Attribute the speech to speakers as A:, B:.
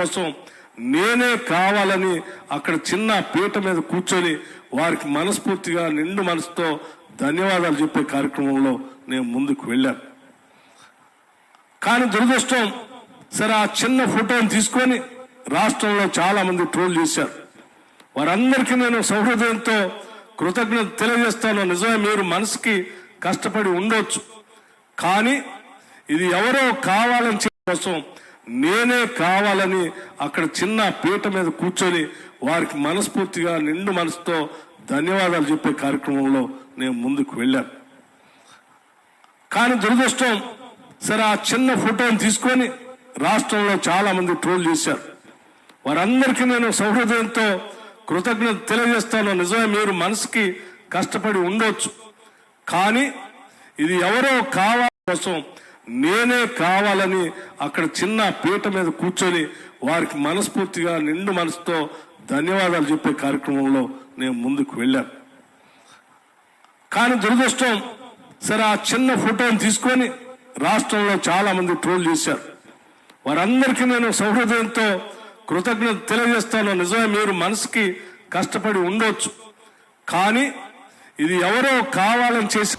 A: కోసం నేనే కావాలని అక్కడ చిన్న పీట మీద కూర్చొని వారికి మనస్ఫూర్తిగా నిండు మనసుతో ధన్యవాదాలు చెప్పే కార్యక్రమంలో నేను ముందుకు వెళ్ళాను. కానీ దురదృష్టం సరే ఆ చిన్న ఫోటోని తీసుకొని రాష్ట్రంలో చాలా మంది ట్రోల్ చేశారు. వారందరికీ నేను సౌహృదయంతో కృతజ్ఞత తెలియజేస్తాను. నిజమే మీరు మనసుకి కష్టపడి ఉండొచ్చు. కానీ ఇది ఎవరో కావాలని కోసం నేనే కావాలని అక్కడ చిన్న పీట మీద కూర్చొని వారికి మనస్ఫూర్తిగా నిండు మనసుతో ధన్యవాదాలు చెప్పే కార్యక్రమంలో నేను ముందుకు వెళ్ళాను. కానీ దురదృష్టం సరే ఆ చిన్న ఫోటోని తీసుకొని రాష్ట్రంలో చాలా మంది ట్రోల్ చేశారు. వారందరికీ నేను సౌహృదయంతో కృతజ్ఞత తెలియజేస్తాను. నిజమే మీరు మనసుకి కష్టపడి ఉండొచ్చు. కానీ ఇది ఎవరో కావాల కోసం నేనే కావాలని అక్కడ చిన్న పీట మీద కూర్చొని వారికి మనస్ఫూర్తిగా నిండు మనసుతో ధన్యవాదాలు చెప్పే కార్యక్రమంలో నేను ముందుకు వెళ్ళాను. కానీ దురదృష్టం సరే ఆ చిన్న ఫోటోని తీసుకొని రాష్ట్రంలో చాలా మంది ట్రోల్ చేశారు. వారందరికీ నేను సౌహృదయంతో కృతజ్ఞత తెలియజేస్తాను. నిజమే మీరు మనసుకి కష్టపడి ఉండొచ్చు. కానీ ఇది ఎవరో కావాలని చేసి